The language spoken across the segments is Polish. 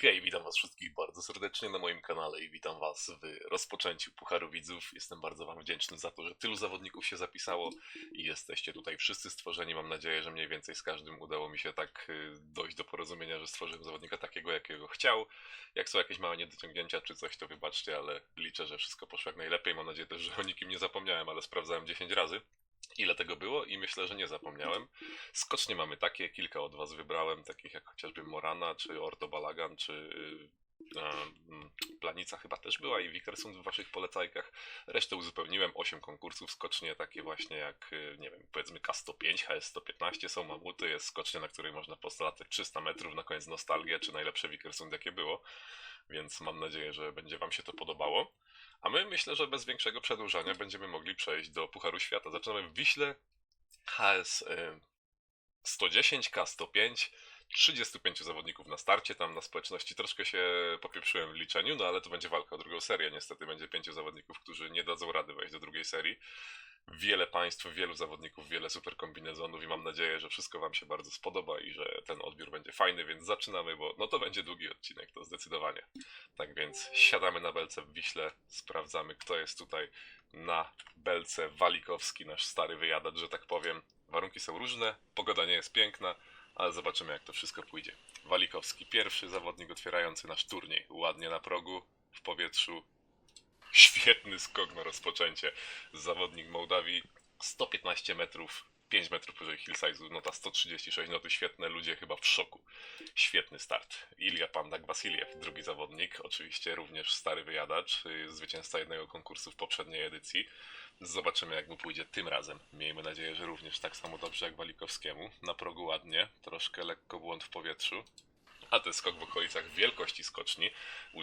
Hej, witam was wszystkich bardzo serdecznie na moim kanale i witam was w rozpoczęciu Pucharu Widzów. Jestem bardzo wam wdzięczny za to, że tylu zawodników się zapisało i jesteście tutaj wszyscy stworzeni. Mam nadzieję, że mniej więcej z każdym udało mi się tak y, dojść do porozumienia, że stworzyłem zawodnika takiego, jakiego chciał. Jak są jakieś małe niedociągnięcia czy coś, to wybaczcie, ale liczę, że wszystko poszło jak najlepiej. Mam nadzieję też, że o nikim nie zapomniałem, ale sprawdzałem 10 razy ile tego było i myślę, że nie zapomniałem. Skocznie mamy takie, kilka od Was wybrałem, takich jak chociażby Morana, czy Ordo Balagan, czy mm, Planica chyba też była i Wikersund w Waszych polecajkach. Resztę uzupełniłem, 8 konkursów skocznie, takie właśnie jak, e, nie wiem, powiedzmy K105, HS115 są mamuty, jest skocznie, na której można postalatać 300 metrów, na koniec nostalgię, czy najlepsze Wikersund jakie było, więc mam nadzieję, że będzie Wam się to podobało. A my myślę, że bez większego przedłużania będziemy mogli przejść do Pucharu Świata. Zaczynamy w Wiśle. HS y, 110, K105, 35 zawodników na starcie. Tam na społeczności troszkę się popieprzyłem w liczeniu, no ale to będzie walka o drugą serię. Niestety będzie pięciu zawodników, którzy nie dadzą rady wejść do drugiej serii wiele państw, wielu zawodników, wiele super kombinezonów i mam nadzieję, że wszystko Wam się bardzo spodoba i że ten odbiór będzie fajny, więc zaczynamy, bo no to będzie długi odcinek, to zdecydowanie. Tak więc siadamy na belce w Wiśle, sprawdzamy kto jest tutaj na belce Walikowski, nasz stary wyjadacz, że tak powiem. Warunki są różne, pogoda nie jest piękna, ale zobaczymy jak to wszystko pójdzie. Walikowski, pierwszy zawodnik otwierający nasz turniej, ładnie na progu, w powietrzu, Świetny skok na rozpoczęcie. Zawodnik Mołdawii 115 metrów, 5 metrów powyżej hillside'u, nota 136, noty świetne, ludzie chyba w szoku. Świetny start. Ilja Pandak Wasiliew, drugi zawodnik, oczywiście również stary wyjadacz, y, zwycięzca jednego konkursu w poprzedniej edycji. Zobaczymy jak mu pójdzie tym razem. Miejmy nadzieję, że również tak samo dobrze jak Walikowskiemu. Na progu ładnie, troszkę lekko błąd w powietrzu a ten skok w okolicach wielkości skoczni.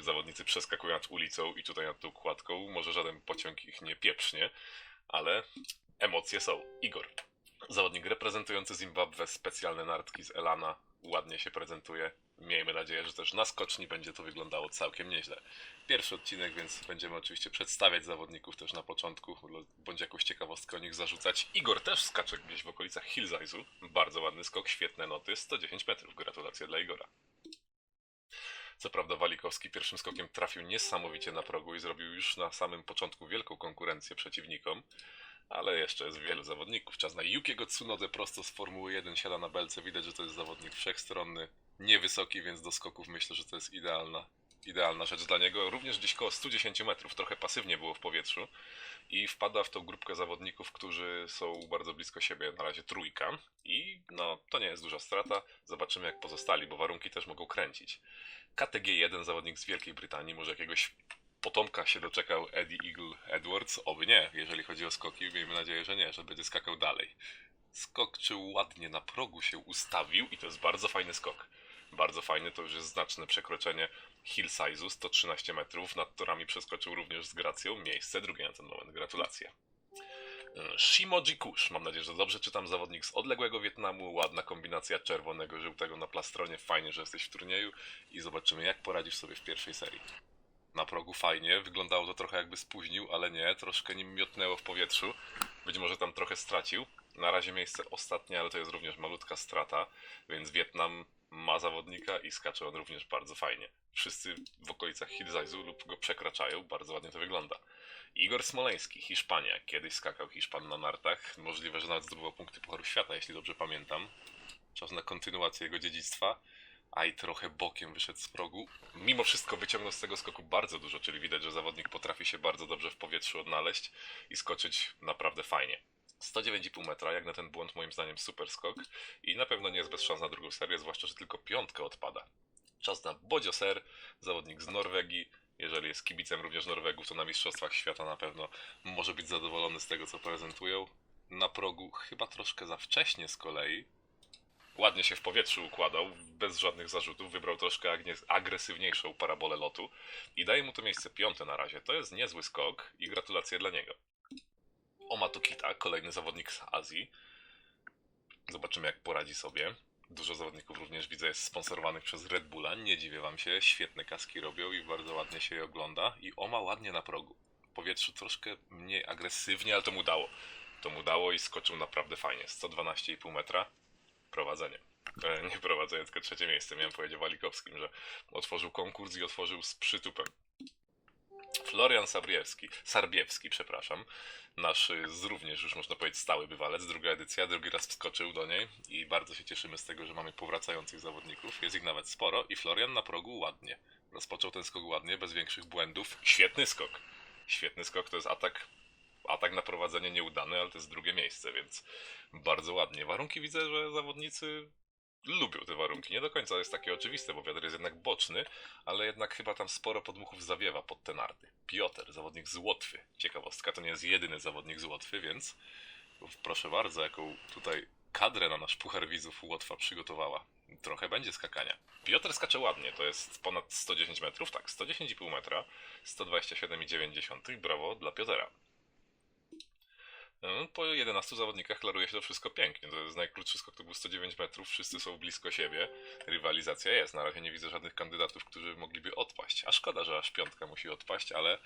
Zawodnicy przeskakują nad ulicą i tutaj nad tą kładką. Może żaden pociąg ich nie pieprznie, ale emocje są. Igor. Zawodnik reprezentujący Zimbabwe, specjalne nartki z Elana, ładnie się prezentuje. Miejmy nadzieję, że też na skoczni będzie to wyglądało całkiem nieźle. Pierwszy odcinek, więc będziemy oczywiście przedstawiać zawodników też na początku, bądź jakąś ciekawostkę o nich zarzucać. Igor też skacze gdzieś w okolicach Hillside'u. Bardzo ładny skok, świetne noty, 110 metrów. Gratulacje dla Igora. Co prawda Walikowski pierwszym skokiem trafił niesamowicie na progu i zrobił już na samym początku wielką konkurencję przeciwnikom, ale jeszcze jest wielu zawodników. Czas na Yukiego Tsunodę prosto z Formuły 1 siada na belce. Widać, że to jest zawodnik wszechstronny, niewysoki, więc do skoków myślę, że to jest idealna, idealna rzecz dla niego. Również gdzieś koło 110 metrów, trochę pasywnie było w powietrzu i wpada w tą grupkę zawodników, którzy są bardzo blisko siebie, na razie trójka i no to nie jest duża strata, zobaczymy jak pozostali, bo warunki też mogą kręcić. KTG1 zawodnik z Wielkiej Brytanii, może jakiegoś potomka się doczekał Eddie Eagle Edwards, oby nie, jeżeli chodzi o skoki, miejmy nadzieję, że nie, że będzie skakał dalej. Skok czy ładnie na progu się ustawił i to jest bardzo fajny skok. Bardzo fajny, to już jest znaczne przekroczenie hill size'u, 113 metrów, nad torami przeskoczył również z gracją, miejsce drugie na ten moment, gratulacje. Shimoji Kush, mam nadzieję, że dobrze czytam, zawodnik z odległego Wietnamu, ładna kombinacja czerwonego, żółtego na plastronie, fajnie, że jesteś w turnieju i zobaczymy jak poradzisz sobie w pierwszej serii. Na progu fajnie, wyglądało to trochę jakby spóźnił, ale nie, troszkę nim miotnęło w powietrzu, być może tam trochę stracił. Na razie miejsce ostatnie, ale to jest również malutka strata, więc Wietnam ma zawodnika i skacze on również bardzo fajnie. Wszyscy w okolicach Hillside'u lub go przekraczają, bardzo ładnie to wygląda. Igor Smoleński, Hiszpania. Kiedyś skakał Hiszpan na nartach. Możliwe, że nawet zdobywał punkty Pucharu Świata, jeśli dobrze pamiętam. Czas na kontynuację jego dziedzictwa. A i trochę bokiem wyszedł z progu. Mimo wszystko wyciągnął z tego skoku bardzo dużo, czyli widać, że zawodnik potrafi się bardzo dobrze w powietrzu odnaleźć i skoczyć naprawdę fajnie. 109,5 metra, jak na ten błąd moim zdaniem super skok i na pewno nie jest bez szans na drugą serię, zwłaszcza, że tylko piątka odpada. Czas na Bodzio Ser, zawodnik z Norwegii, jeżeli jest kibicem również Norwegów, to na Mistrzostwach Świata na pewno może być zadowolony z tego, co prezentują. Na progu chyba troszkę za wcześnie z kolei. Ładnie się w powietrzu układał, bez żadnych zarzutów. Wybrał troszkę agresywniejszą parabolę lotu i daje mu to miejsce piąte na razie. To jest niezły skok i gratulacje dla niego. Oma Tokita, kolejny zawodnik z Azji. Zobaczymy, jak poradzi sobie. Dużo zawodników również widzę jest sponsorowanych przez Red Bulla. Nie dziwię wam się, świetne kaski robią i bardzo ładnie się je ogląda. I Oma ładnie na progu. W powietrzu troszkę mniej agresywnie, ale to mu dało. To mu dało i skoczył naprawdę fajnie. 112,5 metra. Prowadzenie. E, Nie prowadzając tylko trzecie miejsce. Miałem powiedzieć o Walikowskim, że otworzył konkurs i otworzył z przytupem. Florian Sabriewski, Sarbiewski, przepraszam, nasz y, również już można powiedzieć stały bywalec, druga edycja, drugi raz wskoczył do niej i bardzo się cieszymy z tego, że mamy powracających zawodników, jest ich nawet sporo i Florian na progu ładnie. Rozpoczął ten skok ładnie, bez większych błędów. Świetny skok. Świetny skok, to jest atak, atak na prowadzenie nieudany, ale to jest drugie miejsce, więc bardzo ładnie. Warunki widzę, że zawodnicy lubią te warunki. Nie do końca jest takie oczywiste, bo wiatr jest jednak boczny, ale jednak chyba tam sporo podmuchów zawiewa pod te narty. Piotr, zawodnik z Łotwy. Ciekawostka, to nie jest jedyny zawodnik z Łotwy, więc proszę bardzo, jaką tutaj kadrę na nasz Puchar Widzów Łotwa przygotowała. Trochę będzie skakania. Piotr skacze ładnie, to jest ponad 110 metrów, tak, 110,5 metra, 127,9. Brawo dla Piotra. No, Po 11 zawodnikach klaruje się to wszystko pięknie. To jest najkrótszy skok, to był 109 metrów, wszyscy są blisko siebie. Rywalizacja jest. Na razie nie widzę żadnych kandydatów, którzy mogliby odpaść. A szkoda, że aż piątka musi odpaść, ale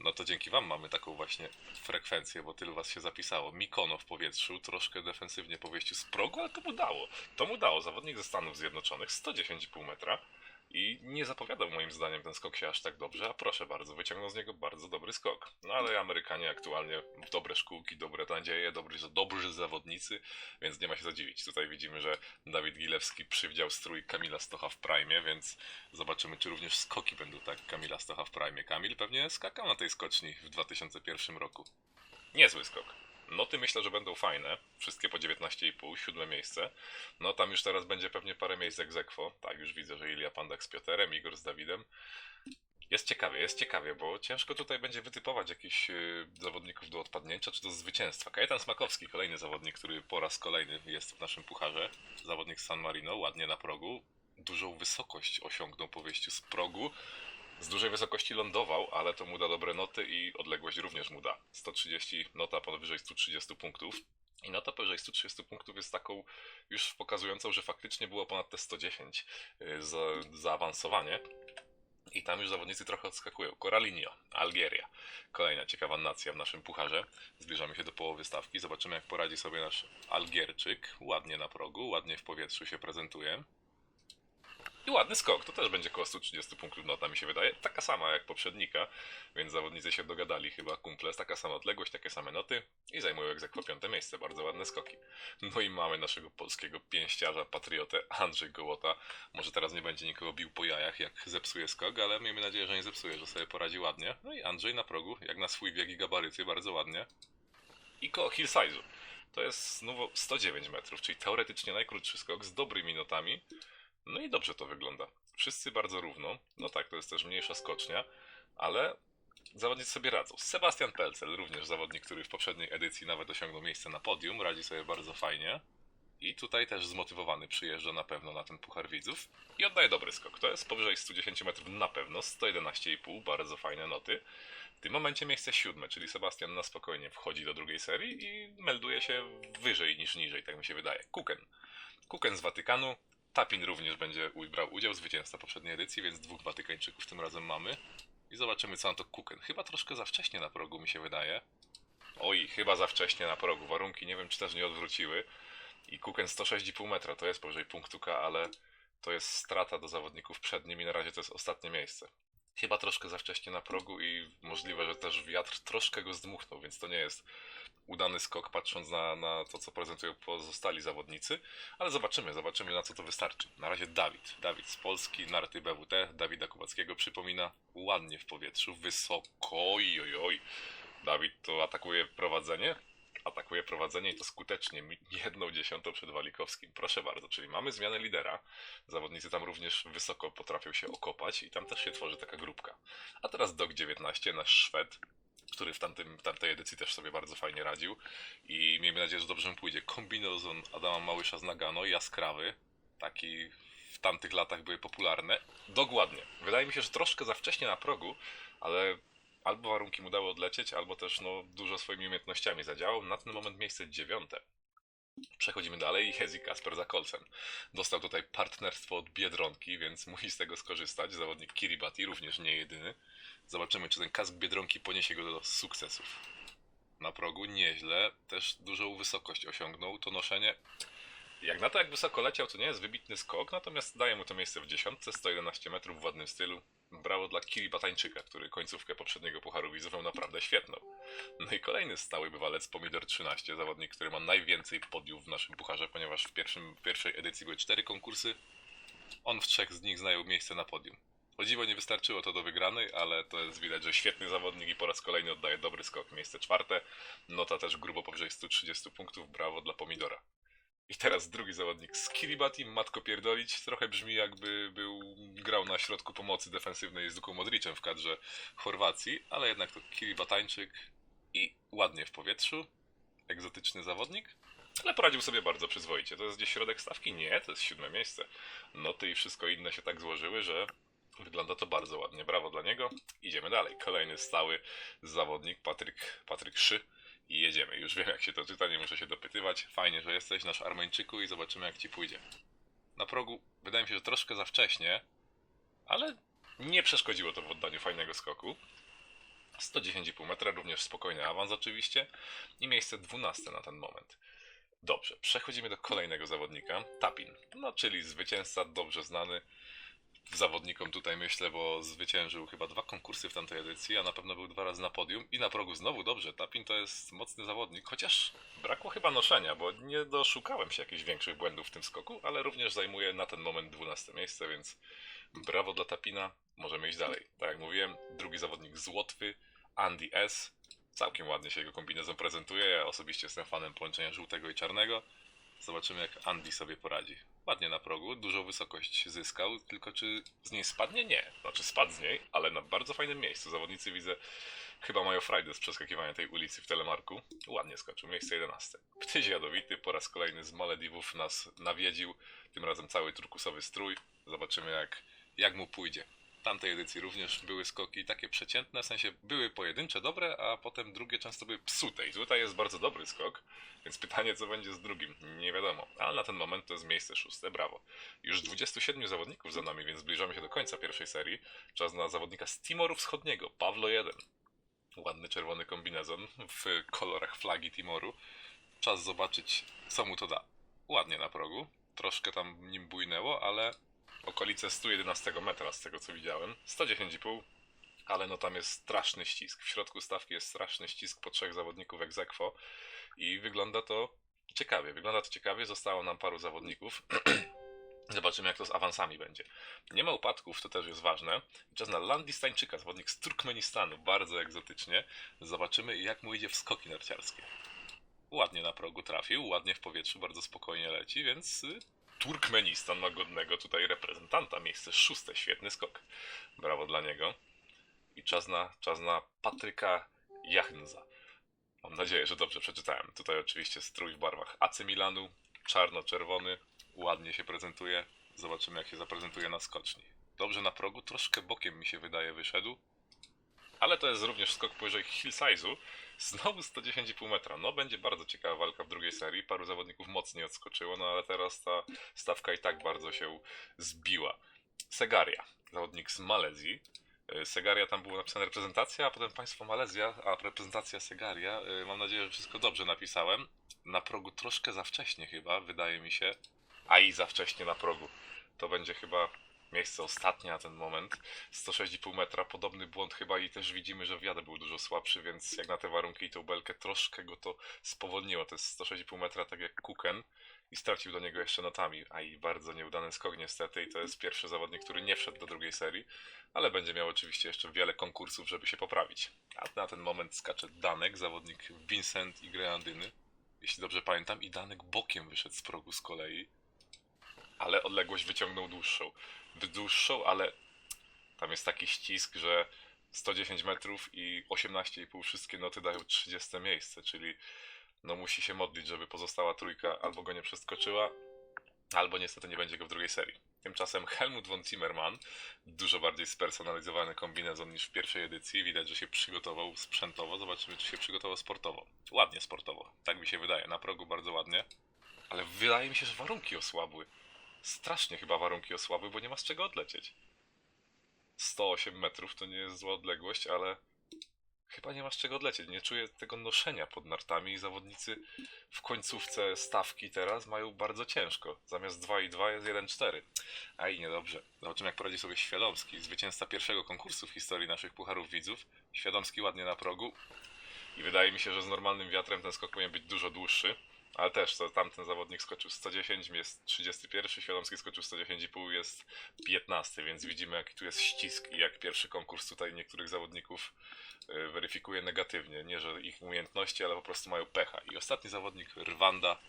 no to dzięki Wam mamy taką właśnie frekwencję, bo tylu Was się zapisało. Mikono w powietrzu, troszkę defensywnie po wyjściu z progu, ale to mu dało. To mu dało. Zawodnik ze Stanów Zjednoczonych, 110,5 metra. I nie zapowiadał moim zdaniem ten skok się aż tak dobrze, a proszę bardzo, wyciągnął z niego bardzo dobry skok. No ale Amerykanie aktualnie dobre szkółki, dobre nadzieje, dobrzy, dobrzy zawodnicy, więc nie ma się zadziwić. Tutaj widzimy, że Dawid Gilewski przywdział strój Kamila Stocha w Prime, więc zobaczymy, czy również skoki będą tak Kamila Stocha w Prime. Kamil pewnie skakał na tej skoczni w 2001 roku. Niezły skok. Noty myślę, że będą fajne. Wszystkie po 19,5, siódme miejsce. No tam już teraz będzie pewnie parę miejsc jak Zekwo. Tak, już widzę, że Ilia Pandak z Pioterem, Igor z Dawidem. Jest ciekawie, jest ciekawie, bo ciężko tutaj będzie wytypować jakichś yy, zawodników do odpadnięcia czy do zwycięstwa. Kajetan Smakowski, kolejny zawodnik, który po raz kolejny jest w naszym pucharze. Zawodnik z San Marino, ładnie na progu. Dużą wysokość osiągnął po wyjściu z progu. Z dużej wysokości lądował, ale to mu da dobre noty i odległość również mu da. 130, nota powyżej 130 punktów. I nota powyżej 130 punktów jest taką już pokazującą, że faktycznie było ponad te 110 yy, za zaawansowanie. I tam już zawodnicy trochę odskakują. Coralinio, Algieria. Kolejna ciekawa nacja w naszym pucharze. Zbliżamy się do połowy stawki. Zobaczymy, jak poradzi sobie nasz Algierczyk. Ładnie na progu, ładnie w powietrzu się prezentuje. I ładny skok, to też będzie koło 130 punktów nota mi się wydaje. Taka sama jak poprzednika, więc zawodnicy się dogadali chyba kumple. Taka sama odległość, takie same noty i zajmują egzekwo piąte miejsce. Bardzo ładne skoki. No i mamy naszego polskiego pięściarza, patriotę Andrzej Gołota. Może teraz nie będzie nikogo bił po jajach, jak zepsuje skok, ale miejmy nadzieję, że nie zepsuje, że sobie poradzi ładnie. No i Andrzej na progu, jak na swój wiek i gabaryty, bardzo ładnie. I koło hillside'u. To jest znowu 109 metrów, czyli teoretycznie najkrótszy skok z dobrymi notami. No i dobrze to wygląda. Wszyscy bardzo równo. No tak, to jest też mniejsza skocznia, ale zawodnicy sobie radzą. Sebastian Pelcel, również zawodnik, który w poprzedniej edycji nawet osiągnął miejsce na podium, radzi sobie bardzo fajnie. I tutaj też zmotywowany przyjeżdża na pewno na ten Puchar Widzów i oddaje dobry skok. To jest powyżej 110 metrów na pewno, 111,5, bardzo fajne noty. W tym momencie miejsce siódme, czyli Sebastian na spokojnie wchodzi do drugiej serii i melduje się wyżej niż niżej, tak mi się wydaje. Kuken. Kuken z Watykanu, Tapin również będzie brał udział, zwycięzca poprzedniej edycji, więc dwóch Watykańczyków tym razem mamy. I zobaczymy, co na to Kuken. Chyba troszkę za wcześnie na progu, mi się wydaje. Oj, chyba za wcześnie na progu. Warunki nie wiem, czy też nie odwróciły. I Kuken 106,5 metra, to jest powyżej punktu K, ale to jest strata do zawodników przed nim i na razie to jest ostatnie miejsce. Chyba troszkę za wcześnie na progu i możliwe, że też wiatr troszkę go zdmuchnął, więc to nie jest udany skok patrząc na, na to, co prezentują pozostali zawodnicy, ale zobaczymy, zobaczymy na co to wystarczy. Na razie Dawid, Dawid z Polski, narty BWT, Dawida Kubackiego przypomina ładnie w powietrzu, wysoko, oj, oj, oj. Dawid to atakuje prowadzenie, atakuje prowadzenie i to skutecznie, jedną dziesiątą przed Walikowskim. Proszę bardzo, czyli mamy zmianę lidera. Zawodnicy tam również wysoko potrafią się okopać i tam też się tworzy taka grupka. A teraz Dog 19, nasz Szwed, który w, tamtym, tamtej edycji też sobie bardzo fajnie radził i miejmy nadzieję, że dobrze mu pójdzie. Kombinezon Adama Małysza z Nagano, jaskrawy, taki w tamtych latach były popularne. Dokładnie. Wydaje mi się, że troszkę za wcześnie na progu, ale albo warunki mu dały odlecieć, albo też no, dużo swoimi umiejętnościami zadziałał. Na ten moment miejsce dziewiąte. Przechodzimy dalej i Hezi Kasper za kolcem. Dostał tutaj partnerstwo od Biedronki, więc musi z tego skorzystać. Zawodnik Kiribati, również nie jedyny. Zobaczymy, czy ten kask Biedronki poniesie go do sukcesów. Na progu nieźle, też dużą wysokość osiągnął. To noszenie Jak na to, jak wysoko leciał, to nie jest wybitny skok, natomiast daje mu to miejsce w dziesiątce, 111 metrów w ładnym stylu. Brawo dla Kiri Batańczyka, który końcówkę poprzedniego Pucharu Widzów naprawdę świetną. No i kolejny stały bywalec, Pomidor 13, zawodnik, który ma najwięcej podiów w naszym Pucharze, ponieważ w, pierwszym, w pierwszej edycji były cztery konkursy, on w trzech z nich zajął miejsce na podium. O dziwo nie wystarczyło to do wygranej, ale to jest widać, że świetny zawodnik i po raz kolejny oddaje dobry skok. Miejsce czwarte, nota też grubo powyżej 130 punktów, brawo dla Pomidora. I teraz drugi zawodnik z Kiribati, Matko Pierdolić. Trochę brzmi jakby był, grał na środku pomocy defensywnej z Luką Modricem w kadrze Chorwacji, ale jednak to Kiribatańczyk i ładnie w powietrzu. Egzotyczny zawodnik, ale poradził sobie bardzo przyzwoicie. To jest gdzieś środek stawki? Nie, to jest siódme miejsce. Noty i wszystko inne się tak złożyły, że wygląda to bardzo ładnie. Brawo dla niego. Idziemy dalej. Kolejny stały zawodnik, Patryk, Patryk Szy. I jedziemy. Już wiem jak się to czyta, nie muszę się dopytywać. Fajnie, że jesteś nasz Armeńczyku i zobaczymy jak ci pójdzie. Na progu wydaje mi się, że troszkę za wcześnie, ale nie przeszkodziło to w oddaniu fajnego skoku. 110,5 metra, również spokojny awans oczywiście i miejsce 12 na ten moment. Dobrze, przechodzimy do kolejnego zawodnika, Tapin, no czyli zwycięzca dobrze znany zawodnikom tutaj myślę, bo zwyciężył chyba dwa konkursy w tamtej edycji, a na pewno był dwa razy na podium i na progu znowu dobrze. Tapin to jest mocny zawodnik, chociaż brakło chyba noszenia, bo nie doszukałem się jakichś większych błędów w tym skoku, ale również zajmuje na ten moment 12 miejsce, więc brawo dla Tapina, możemy iść dalej. Tak jak mówiłem, drugi zawodnik z Łotwy, Andy S. Całkiem ładnie się jego kombinezon prezentuje. Ja osobiście jestem fanem połączenia żółtego i czarnego. Zobaczymy, jak Andy sobie poradzi. Ładnie na progu, dużą wysokość zyskał, tylko czy z niej spadnie? Nie. Znaczy spadł z niej, ale na bardzo fajnym miejscu. Zawodnicy widzę, chyba mają frajdę z przeskakiwania tej ulicy w telemarku. Ładnie skoczył, miejsce 11. Ptyś jadowity po raz kolejny z Malediwów nas nawiedził. Tym razem cały turkusowy strój. Zobaczymy, jak, jak mu pójdzie tamtej edycji również były skoki takie przeciętne, w sensie były pojedyncze dobre, a potem drugie często były psute. I tutaj jest bardzo dobry skok, więc pytanie, co będzie z drugim, nie wiadomo. Ale na ten moment to jest miejsce szóste, brawo. Już 27 zawodników za nami, więc zbliżamy się do końca pierwszej serii. Czas na zawodnika z Timoru Wschodniego, Pawlo 1. Ładny czerwony kombinezon w kolorach flagi Timoru. Czas zobaczyć, co mu to da. Ładnie na progu. Troszkę tam nim bujnęło, ale okolice 111 metra z tego co widziałem. 110,5, ale no tam jest straszny ścisk. W środku stawki jest straszny ścisk po trzech zawodników ex aequo i wygląda to ciekawie. Wygląda to ciekawie, zostało nam paru zawodników. Zobaczymy, jak to z awansami będzie. Nie ma upadków, to też jest ważne. Czas na Landistańczyka, zawodnik z Turkmenistanu, bardzo egzotycznie. Zobaczymy, jak mu idzie w skoki narciarskie. Ładnie na progu trafił, ładnie w powietrzu, bardzo spokojnie leci, więc y, Turkmenistan ma godnego tutaj reprezentanta. Miejsce szóste, świetny skok. Brawo dla niego. I czas na, czas na Patryka Jachnza. Mam nadzieję, że dobrze przeczytałem. Tutaj oczywiście strój w barwach AC Milanu, czarno-czerwony, ładnie się prezentuje. Zobaczymy jak się zaprezentuje na skoczni. Dobrze na progu, troszkę bokiem mi się wydaje wyszedł. Ale to jest również skok powyżej hill size'u. Znowu 110,5 metra. No będzie bardzo ciekawa walka w drugiej serii. Paru zawodników mocniej odskoczyło, no ale teraz ta stawka i tak bardzo się zbiła. Segaria, zawodnik z Malezji. E, Segaria tam było napisane reprezentacja, a potem państwo Malezja, a reprezentacja Segaria. E, Mam nadzieję, że wszystko dobrze napisałem. Na progu troszkę za wcześnie chyba, wydaje mi się. A i za wcześnie na progu. To będzie chyba miejsce ostatnie na ten moment. 106,5 metra, podobny błąd chyba i też widzimy, że wiatr był dużo słabszy, więc jak na te warunki i tą belkę troszkę go to spowolniło. To jest 106,5 metra, tak jak Kuken. I stracił do niego jeszcze notami, a i bardzo nieudany skok niestety. I to jest pierwszy zawodnik, który nie wszedł do drugiej serii, ale będzie miał oczywiście jeszcze wiele konkursów, żeby się poprawić. A na ten moment skacze Danek, zawodnik Vincent i Greandyny, jeśli dobrze pamiętam, i Danek bokiem wyszedł z progu z kolei, ale odległość wyciągnął dłuższą. Dłuższą, ale tam jest taki ścisk, że 110 metrów i 18,5 wszystkie noty dają 30 miejsce, czyli no musi się modlić, żeby pozostała trójka albo go nie przeskoczyła, albo niestety nie będzie go w drugiej serii. Tymczasem Helmut von Zimmermann, dużo bardziej spersonalizowany kombinezon niż w pierwszej edycji. Widać, że się przygotował sprzętowo. Zobaczymy, czy się przygotował sportowo. Ładnie sportowo, tak mi się wydaje. Na progu bardzo ładnie. Ale wydaje mi się, że warunki osłabły. Strasznie chyba warunki osłabły, bo nie ma z czego odlecieć. 108 metrów to nie jest zła odległość, ale chyba nie ma z czego odlecieć. Nie czuję tego noszenia pod nartami i zawodnicy w końcówce stawki teraz mają bardzo ciężko. Zamiast 2 i 2 jest 1-4. A i niedobrze. Zobaczymy jak poradzi sobie Świadomski, zwycięzca pierwszego konkursu w historii naszych Pucharów Widzów. Świadomski ładnie na progu. I wydaje mi się, że z normalnym wiatrem ten skok powinien być dużo dłuższy. Ale też, to tamten zawodnik skoczył 110, jest 31, Świadomski skoczył 110,5, jest 15, więc widzimy jaki tu jest ścisk i jak pierwszy konkurs tutaj niektórych zawodników y, weryfikuje negatywnie. Nie, że ich umiejętności, ale po prostu mają pecha. I ostatni zawodnik, Rwanda,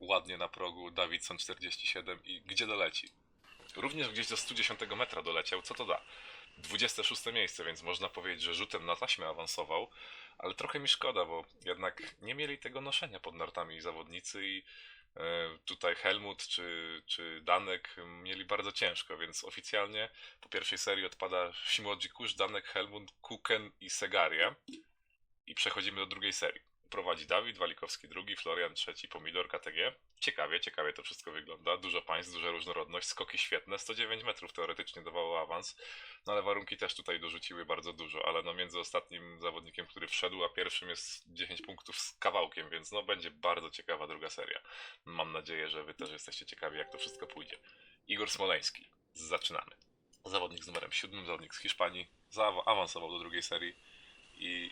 ładnie na progu, Davidson 47 i gdzie doleci? Również gdzieś do 110 metra doleciał, co to da? 26 miejsce, więc można powiedzieć, że rzutem na taśmę awansował, ale trochę mi szkoda, bo jednak nie mieli tego noszenia pod nartami zawodnicy i e, tutaj Helmut czy, czy Danek mieli bardzo ciężko, więc oficjalnie po pierwszej serii odpada Shimoji Kusz, Danek, Helmut, Kuken i Segaria i przechodzimy do drugiej serii. Prowadzi Dawid, Walikowski drugi, Florian trzeci, Pomidor KTG. Ciekawie, ciekawie to wszystko wygląda. Dużo państw, duża różnorodność, skoki świetne. 109 metrów teoretycznie dawało awans, no ale warunki też tutaj dorzuciły bardzo dużo. Ale no między ostatnim zawodnikiem, który wszedł, a pierwszym jest 10 punktów z kawałkiem, więc no będzie bardzo ciekawa druga seria. Mam nadzieję, że wy też jesteście ciekawi, jak to wszystko pójdzie. Igor Smoleński. Zaczynamy. Zawodnik z numerem 7, zawodnik z Hiszpanii, zaawansował do drugiej serii i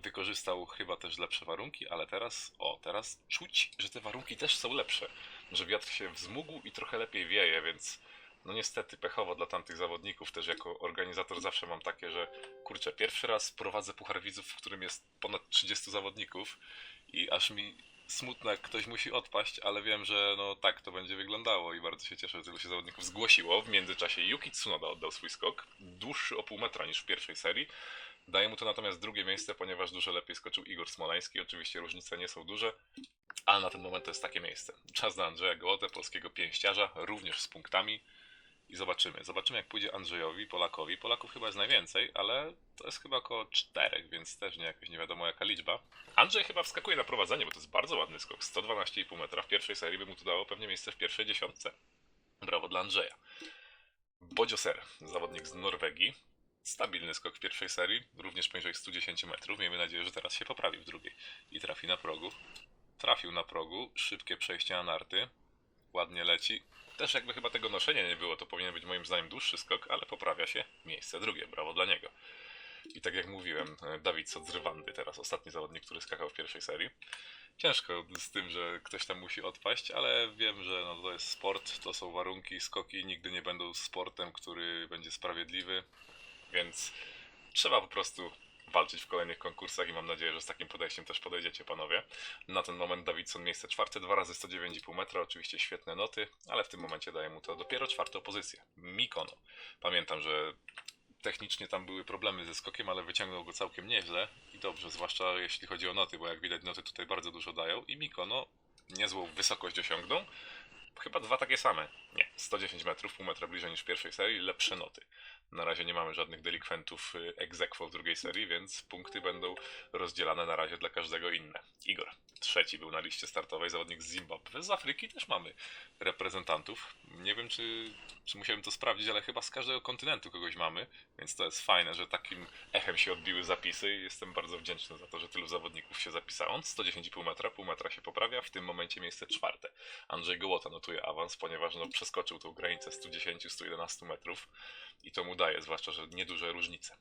wykorzystał chyba też lepsze warunki, ale teraz, o, teraz czuć, że te warunki też są lepsze. Że wiatr się wzmógł i trochę lepiej wieje, więc no niestety pechowo dla tamtych zawodników też jako organizator zawsze mam takie, że kurczę, pierwszy raz prowadzę Puchar Widzów, w którym jest ponad 30 zawodników i aż mi smutno, jak ktoś musi odpaść, ale wiem, że no tak to będzie wyglądało i bardzo się cieszę, że tylu się zawodników zgłosiło. W międzyczasie Yuki Tsunoda oddał swój skok, dłuższy o pół metra niż w pierwszej serii. Daje mu to natomiast drugie miejsce, ponieważ dużo lepiej skoczył Igor Smoleński. Oczywiście różnice nie są duże, ale na ten moment to jest takie miejsce. Czas na Andrzeja Gołotę, polskiego pięściarza, również z punktami. I zobaczymy. Zobaczymy, jak pójdzie Andrzejowi, Polakowi. Polaków chyba jest najwięcej, ale to jest chyba około czterech, więc też nie nie wiadomo jaka liczba. Andrzej chyba wskakuje na prowadzenie, bo to jest bardzo ładny skok. 112,5 metra. W pierwszej serii by mu to dało pewnie miejsce w pierwszej dziesiątce. Brawo dla Andrzeja. Bodzio Ser, zawodnik z Norwegii. Stabilny skok w pierwszej serii, również poniżej 110 metrów. Miejmy nadzieję, że teraz się poprawi w drugiej i trafi na progu. Trafił na progu, szybkie przejście na narty, ładnie leci. Też jakby chyba tego noszenia nie było, to powinien być moim zdaniem dłuższy skok, ale poprawia się. Miejsce drugie, brawo dla niego. I tak jak mówiłem, Dawid Sot z Rywandy, teraz ostatni zawodnik, który skakał w pierwszej serii. Ciężko z tym, że ktoś tam musi odpaść, ale wiem, że no to jest sport, to są warunki, skoki nigdy nie będą sportem, który będzie sprawiedliwy, więc trzeba po prostu walczyć w kolejnych konkursach i mam nadzieję, że z takim podejściem też podejdziecie panowie. Na ten moment Dawidson miejsce czwarte, dwa razy 109,5 metra, oczywiście świetne noty, ale w tym momencie daje mu to dopiero czwartą pozycję. Mikono. Pamiętam, że technicznie tam były problemy ze skokiem, ale wyciągnął go całkiem nieźle i dobrze, zwłaszcza jeśli chodzi o noty, bo jak widać noty tutaj bardzo dużo dają i Mikono niezłą wysokość osiągnął. Chyba dwa takie same. Nie, 110 metrów, pół metra bliżej niż w pierwszej serii, lepsze noty. Na razie nie mamy żadnych delikwentów ex aequo w drugiej serii, więc punkty będą rozdzielane na razie dla każdego inne. Igor, trzeci był na liście startowej, zawodnik z Zimbabwe. Z Afryki też mamy reprezentantów. Nie wiem, czy, czy musiałem to sprawdzić, ale chyba z każdego kontynentu kogoś mamy, więc to jest fajne, że takim echem się odbiły zapisy i jestem bardzo wdzięczny za to, że tylu zawodników się zapisało. 110,5 metra, pół metra się poprawia, w tym momencie miejsce czwarte. Andrzej Gołota notuje awans, ponieważ no, przeskoczył tą granicę 110-111 metrów i to mu daje, zwłaszcza, że nieduże różnice.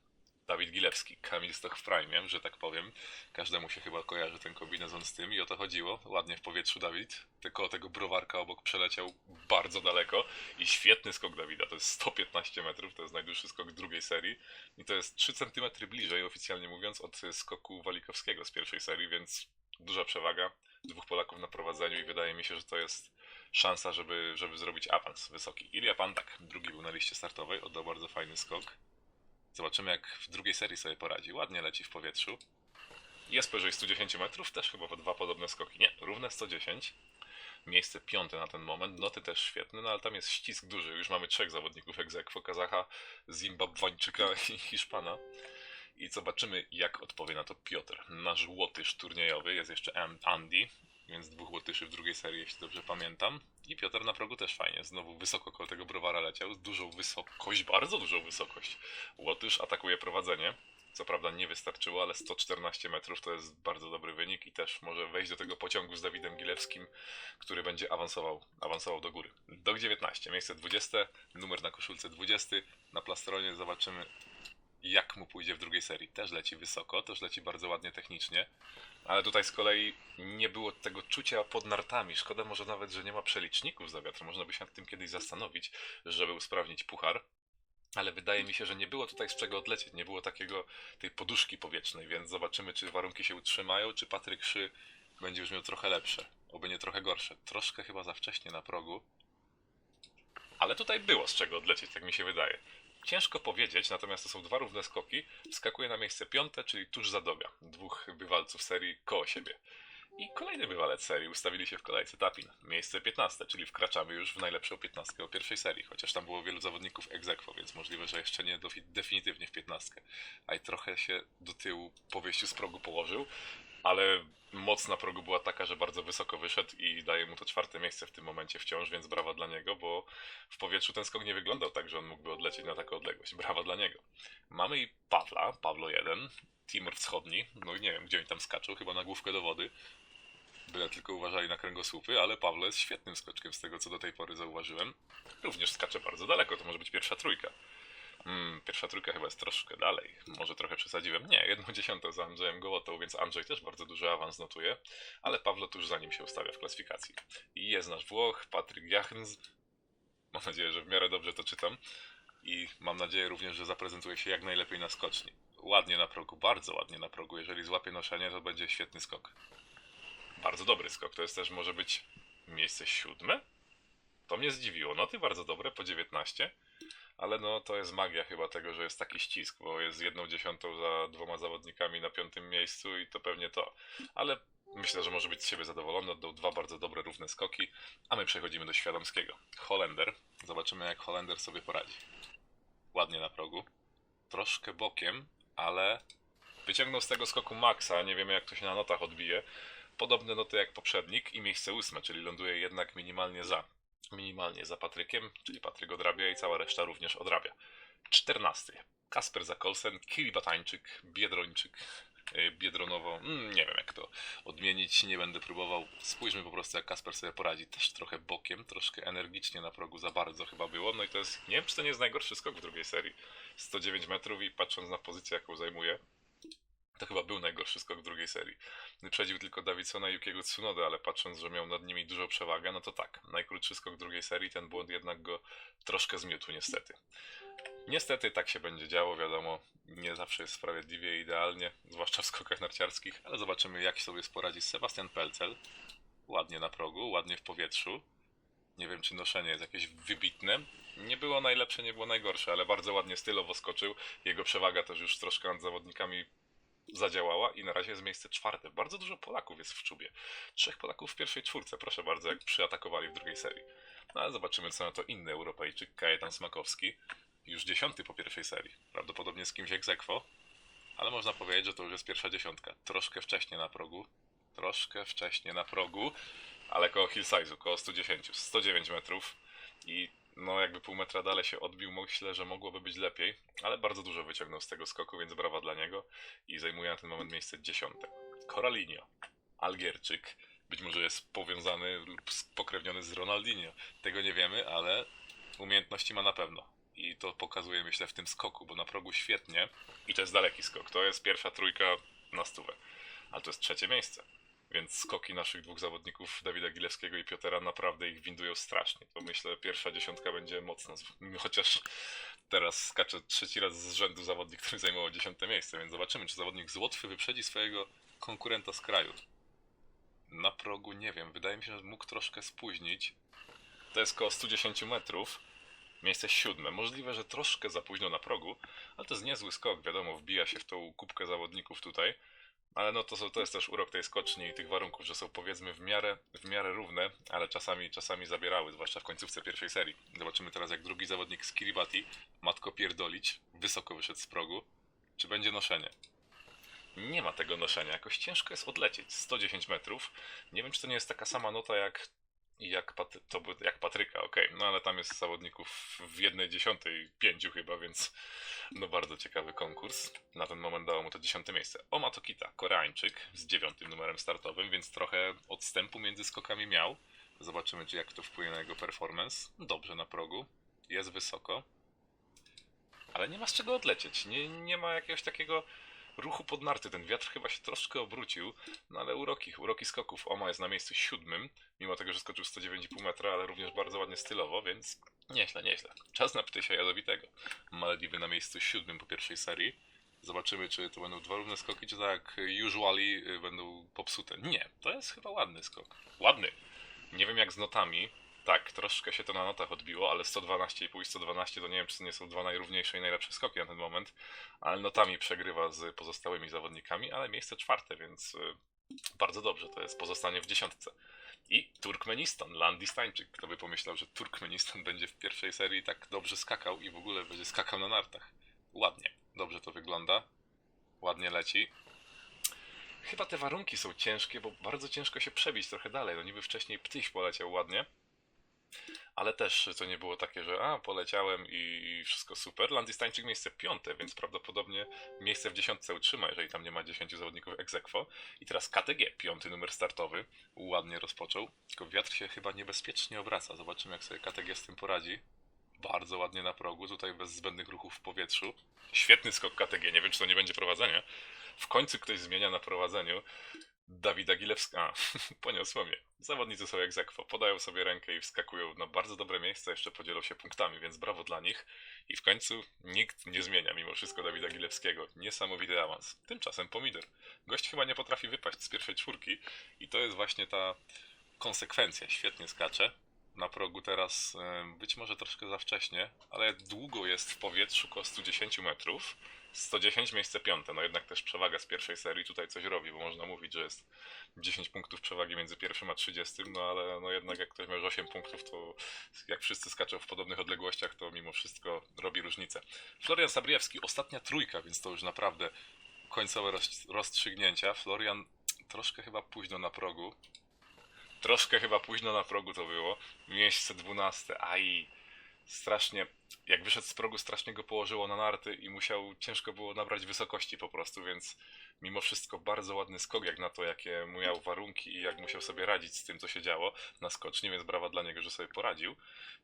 Dawid Gilewski, Kamil Stoch w prime, że tak powiem. Każdemu się chyba kojarzy ten kombinezon z tym i o to chodziło. Ładnie w powietrzu Dawid, tylko tego browarka obok przeleciał bardzo daleko i świetny skok Dawida, to jest 115 metrów, to jest najdłuższy skok drugiej serii i to jest 3 cm bliżej, oficjalnie mówiąc, od skoku Walikowskiego z pierwszej serii, więc duża przewaga, dwóch Polaków na prowadzeniu i wydaje mi się, że to jest szansa, żeby, żeby zrobić awans wysoki. Ilia Pandak, drugi był na liście startowej, oddał bardzo fajny skok. Zobaczymy, jak w drugiej serii sobie poradzi. Ładnie leci w powietrzu. Jest powyżej 110 metrów, też chyba dwa podobne skoki. Nie, równe 110. Miejsce piąte na ten moment. Noty też świetne, no ale tam jest ścisk duży. Już mamy trzech zawodników egzekwo, Kazacha, Zimbabwańczyka i Hiszpana. I zobaczymy, jak odpowie na to Piotr. Nasz łotysz turniejowy, jest jeszcze Andy, więc dwóch łotyszy w drugiej serii, jeśli dobrze pamiętam. I Piotr na progu też fajnie, znowu wysoko koło tego browara leciał, z dużą wysokość, bardzo dużą wysokość. Łotysz atakuje prowadzenie. Co prawda nie wystarczyło, ale 114 metrów to jest bardzo dobry wynik i też może wejść do tego pociągu z Dawidem Gilewskim, który będzie awansował, awansował do góry. Dok 19, miejsce 20, numer na koszulce 20. Na plastronie zobaczymy jak mu pójdzie w drugiej serii. Też leci wysoko, też leci bardzo ładnie technicznie, ale tutaj z kolei nie było tego czucia pod nartami. Szkoda może nawet, że nie ma przeliczników za wiatr. Można by się nad tym kiedyś zastanowić, żeby usprawnić puchar. Ale wydaje mi się, że nie było tutaj z czego odlecieć, nie było takiego tej poduszki powietrznej, więc zobaczymy, czy warunki się utrzymają, czy Patryk Szy będzie już miał trochę lepsze, oby nie trochę gorsze. Troszkę chyba za wcześnie na progu, ale tutaj było z czego odlecieć, tak mi się wydaje. Ciężko powiedzieć, natomiast to są dwa równe skoki. Wskakuje na miejsce piąte, czyli tuż za Doga. Dwóch bywalców serii koło siebie. I kolejny bywalec serii ustawili się w kolejce Tapin. Miejsce 15, czyli wkraczamy już w najlepszą 15 o pierwszej serii. Chociaż tam było wielu zawodników ex aequo, więc możliwe, że jeszcze nie definitywnie w 15. A i trochę się do tyłu po wyjściu z progu położył. Ale moc na progu była taka, że bardzo wysoko wyszedł i daje mu to czwarte miejsce w tym momencie wciąż, więc brawa dla niego, bo w powietrzu ten skok nie wyglądał tak, że on mógłby odlecieć na taką odległość. Brawa dla niego. Mamy i Pawla, Pawlo 1, Timur Wschodni, no nie wiem gdzie oni tam skaczą, chyba na główkę do wody. Byle tylko uważali na kręgosłupy, ale Pawlo jest świetnym skoczkiem z tego, co do tej pory zauważyłem. Również skacze bardzo daleko, to może być pierwsza trójka. Hmm, pierwsza trójka chyba jest troszkę dalej. Może trochę przesadziłem. Nie, jedną dziesiątą za Andrzejem Gołotą, więc Andrzej też bardzo duży awans notuje, ale Pawlo tuż za nim się ustawia w klasyfikacji. I jest nasz Włoch, Patryk Jachns. Mam nadzieję, że w miarę dobrze to czytam. I mam nadzieję również, że zaprezentuje się jak najlepiej na skoczni. Ładnie na progu, bardzo ładnie na progu. Jeżeli złapie noszenie, to będzie świetny skok. Bardzo dobry skok. To jest też może być miejsce siódme? To mnie zdziwiło. Noty bardzo dobre, po 19. Ale no to jest magia chyba tego, że jest taki ścisk, bo jest jedną dziesiątą za dwoma zawodnikami na piątym miejscu i to pewnie to. Ale myślę, że może być z siebie zadowolony, oddał dwa bardzo dobre, równe skoki, a my przechodzimy do Świadomskiego. Holender. Zobaczymy jak Holender sobie poradzi. Ładnie na progu. Troszkę bokiem, ale wyciągnął z tego skoku maksa, nie wiemy jak to się na notach odbije. Podobne noty jak poprzednik i miejsce ósme, czyli ląduje jednak minimalnie za minimalnie za Patrykiem, czyli Patryk odrabia i cała reszta również odrabia. 14. Kasper Zakolsen, Kiribatańczyk, Biedrończyk, yy, Biedronowo, mm, nie wiem jak to odmienić, nie będę próbował. Spójrzmy po prostu jak Kasper sobie poradzi. Też trochę bokiem, troszkę energicznie na progu, za bardzo chyba było. No i to jest, nie wiem czy to nie jest najgorszy skok w drugiej serii. 109 metrów i patrząc na pozycję jaką zajmuje, to chyba był najgorszy skok drugiej serii. Wyprzedził tylko Davidsona i Yukiego Tsunodę, ale patrząc, że miał nad nimi dużą przewagę, no to tak, najkrótszy skok drugiej serii, ten błąd jednak go troszkę zmiótł niestety. Niestety tak się będzie działo, wiadomo, nie zawsze jest sprawiedliwie idealnie, zwłaszcza w skokach narciarskich, ale zobaczymy jak sobie poradzi Sebastian Pelcel. Ładnie na progu, ładnie w powietrzu. Nie wiem, czy noszenie jest jakieś wybitne. Nie było najlepsze, nie było najgorsze, ale bardzo ładnie stylowo skoczył. Jego przewaga też już troszkę nad zawodnikami zadziałała i na razie jest miejsce czwarte. Bardzo dużo Polaków jest w czubie. Trzech Polaków w pierwszej czwórce, proszę bardzo, jak przyatakowali w drugiej serii. No ale zobaczymy, co na to inny Europejczyk, Kajetan Smakowski. Już dziesiąty po pierwszej serii. Prawdopodobnie z kimś aequo, ale można powiedzieć, że to już jest pierwsza dziesiątka. Troszkę wcześniej na progu. Troszkę wcześniej na progu, ale koło Hillside'u, koło 110. 109 metrów i no jakby pół metra dalej się odbił, myślę, że mogłoby być lepiej, ale bardzo dużo wyciągnął z tego skoku, więc brawa dla niego i zajmuje na ten moment miejsce dziesiąte. Coralinio, Algierczyk, być może jest powiązany lub spokrewniony z Ronaldinho. Tego nie wiemy, ale umiejętności ma na pewno. I to pokazuje, myślę, w tym skoku, bo na progu świetnie. I to jest daleki skok. To jest pierwsza trójka na stówę. Ale to jest trzecie miejsce. Więc skoki naszych dwóch zawodników, Dawida Gilewskiego i Piotera, naprawdę ich windują strasznie. To myślę, pierwsza dziesiątka będzie mocno. Chociaż teraz skacze trzeci raz z rzędu zawodnik, który zajmował dziesiąte miejsce, więc zobaczymy, czy zawodnik z Łotwy wyprzedzi swojego konkurenta z kraju. Na progu nie wiem, wydaje mi się, że mógł troszkę spóźnić. To jest koło 110 metrów. Miejsce siódme. Możliwe, że troszkę za późno na progu, ale to jest niezły skok. Wiadomo, wbija się w tą kubkę zawodników tutaj. Ale no to, to jest też urok tej skoczni i tych warunków, że są powiedzmy w miarę, w miarę równe, ale czasami, czasami zabierały, zwłaszcza w końcówce pierwszej serii. Zobaczymy teraz jak drugi zawodnik z Kiribati, Matko Pierdolić, wysoko wyszedł z progu. Czy będzie noszenie? Nie ma tego noszenia, jakoś ciężko jest odlecieć. 110 metrów. Nie wiem, czy to nie jest taka sama nota jak Jak, Pat- to był, jak Patryka, okej. No ale tam jest zawodników w jednej dziesiątej, pięciu chyba, więc no bardzo ciekawy konkurs. Na ten moment dało mu to dziesiąte miejsce. Oma Tokita, Koreańczyk z dziewiątym numerem startowym, więc trochę odstępu między skokami miał. Zobaczymy, czy jak to wpłynie na jego performance. Dobrze na progu. Jest wysoko. Ale nie ma z czego odlecieć. Nie, nie ma jakiegoś takiego ruchu pod narty. Ten wiatr chyba się troszkę obrócił, no ale uroki, uroki skoków. Oma jest na miejscu siódmym, mimo tego, że skoczył 109,5 metra, ale również bardzo ładnie stylowo, więc nieźle, nieźle. Czas na Ptysia Jadowitego. Malediwy na miejscu siódmym po pierwszej serii. Zobaczymy, czy to będą dwa równe skoki, czy tak usually y, będą popsute. Nie, to jest chyba ładny skok. Ładny. Nie wiem jak z notami. Tak, troszkę się to na notach odbiło, ale 112,5 i 112 to nie wiem, czy to nie są dwa najrówniejsze i najlepsze skoki na ten moment, ale notami przegrywa z pozostałymi zawodnikami, ale miejsce czwarte, więc y, bardzo dobrze, to jest pozostanie w dziesiątce. I Turkmenistan, Landistańczyk. Kto by pomyślał, że Turkmenistan będzie w pierwszej serii tak dobrze skakał i w ogóle będzie skakał na nartach. Ładnie, dobrze to wygląda, ładnie leci. Chyba te warunki są ciężkie, bo bardzo ciężko się przebić trochę dalej. No niby wcześniej Ptyś poleciał ładnie, ale też to nie było takie, że a, poleciałem i wszystko super. Landistańczyk miejsce piąte, więc prawdopodobnie miejsce w dziesiątce utrzyma, jeżeli tam nie ma 10 zawodników ex aequo. I teraz KTG, piąty numer startowy, ładnie rozpoczął, tylko wiatr się chyba niebezpiecznie obraca. Zobaczymy, jak sobie KTG z tym poradzi. Bardzo ładnie na progu, tutaj bez zbędnych ruchów w powietrzu. Świetny skok KTG, nie wiem, czy to nie będzie prowadzenie. W końcu ktoś zmienia na prowadzeniu. Dawida Gilewska. A, poniosło mnie. Zawodnicy są jak zekwo. Podają sobie rękę i wskakują na bardzo dobre miejsca, jeszcze podzielą się punktami, więc brawo dla nich. I w końcu nikt nie zmienia mimo wszystko Dawida Gilewskiego. Niesamowity awans. Tymczasem Pomidor. Gość chyba nie potrafi wypaść z pierwszej czwórki i to jest właśnie ta konsekwencja. Świetnie skacze. Na progu teraz być może troszkę za wcześnie, ale długo jest w powietrzu koło 110 metrów. 110 miejsce piąte, no jednak też przewaga z pierwszej serii tutaj coś robi, bo można mówić, że jest 10 punktów przewagi między pierwszym a 30, no ale no jednak jak ktoś ma już 8 punktów, to jak wszyscy skaczą w podobnych odległościach, to mimo wszystko robi różnicę. Florian Sabriewski, ostatnia trójka, więc to już naprawdę końcowe roz- rozstrzygnięcia. Florian troszkę chyba późno na progu. Troszkę chyba późno na progu to było. Miejsce 12. Aj, strasznie, jak wyszedł z progu, strasznie go położyło na narty i musiał, ciężko było nabrać wysokości po prostu, więc mimo wszystko bardzo ładny skok, jak na to, jakie miał warunki i jak musiał sobie radzić z tym, co się działo na skoczni, więc brawa dla niego, że sobie poradził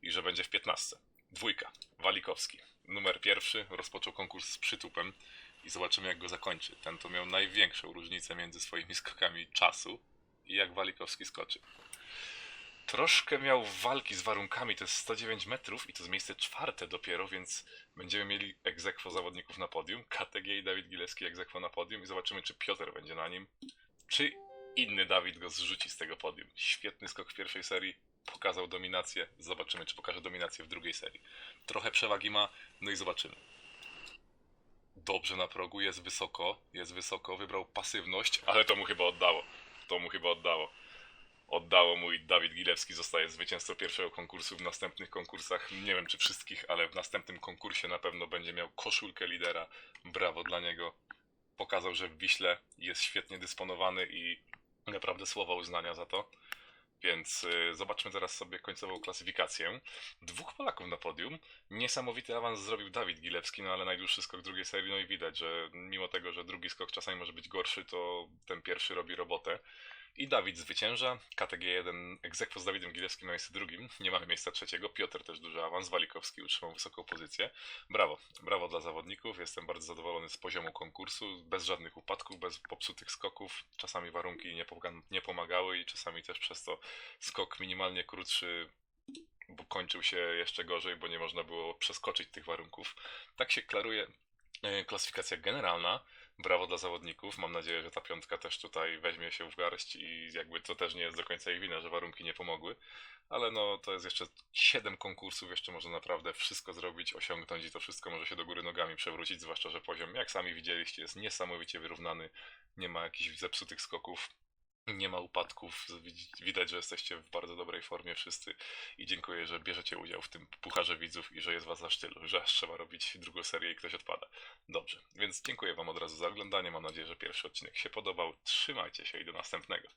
i że będzie w 15. Dwójka, Walikowski. Numer pierwszy, rozpoczął konkurs z przytupem i zobaczymy, jak go zakończy. Ten to miał największą różnicę między swoimi skokami czasu i jak Walikowski skoczy troszkę miał walki z warunkami, to jest 109 metrów i to jest miejsce czwarte dopiero, więc będziemy mieli egzekwo zawodników na podium, KTG i Dawid Gilewski egzekwo na podium i zobaczymy, czy Piotr będzie na nim, czy inny Dawid go zrzuci z tego podium. Świetny skok w pierwszej serii, pokazał dominację, zobaczymy, czy pokaże dominację w drugiej serii. Trochę przewagi ma, no i zobaczymy. Dobrze na progu, jest wysoko, jest wysoko, wybrał pasywność, ale to mu chyba oddało. To mu chyba oddało oddało mu i Dawid Gilewski zostaje zwycięzcą pierwszego konkursu w następnych konkursach. Nie wiem czy wszystkich, ale w następnym konkursie na pewno będzie miał koszulkę lidera. Brawo dla niego. Pokazał, że w Wiśle jest świetnie dysponowany i naprawdę słowa uznania za to. Więc y, zobaczmy teraz sobie końcową klasyfikację. Dwóch Polaków na podium. Niesamowity awans zrobił Dawid Gilewski, no ale najdłuższy skok drugiej serii. No i widać, że mimo tego, że drugi skok czasami może być gorszy, to ten pierwszy robi robotę. I Dawid zwycięża. KTG1 egzekwo z Dawidem Gilewskim na miejscu drugim. Nie mamy miejsca trzeciego. Piotr też duży awans. Walikowski utrzymał wysoką pozycję. Brawo. Brawo dla zawodników. Jestem bardzo zadowolony z poziomu konkursu. Bez żadnych upadków, bez popsutych skoków. Czasami warunki nie, nie pomagały i czasami też przez to skok minimalnie krótszy bo kończył się jeszcze gorzej, bo nie można było przeskoczyć tych warunków. Tak się klaruje e, klasyfikacja generalna. Brawo dla zawodników. Mam nadzieję, że ta piątka też tutaj weźmie się w garść i jakby to też nie jest do końca ich wina, że warunki nie pomogły. Ale no to jest jeszcze 7 konkursów, jeszcze można naprawdę wszystko zrobić, osiągnąć i to wszystko może się do góry nogami przewrócić, zwłaszcza, że poziom, jak sami widzieliście, jest niesamowicie wyrównany. Nie ma jakichś zepsutych skoków. Nie ma upadków, widać, że jesteście w bardzo dobrej formie wszyscy i dziękuję, że bierzecie udział w tym pucharze widzów i że jest was aż tylu, że aż trzeba robić drugą serię i ktoś odpada. Dobrze, więc dziękuję wam od razu za oglądanie, mam nadzieję, że pierwszy odcinek się podobał, trzymajcie się i do następnego.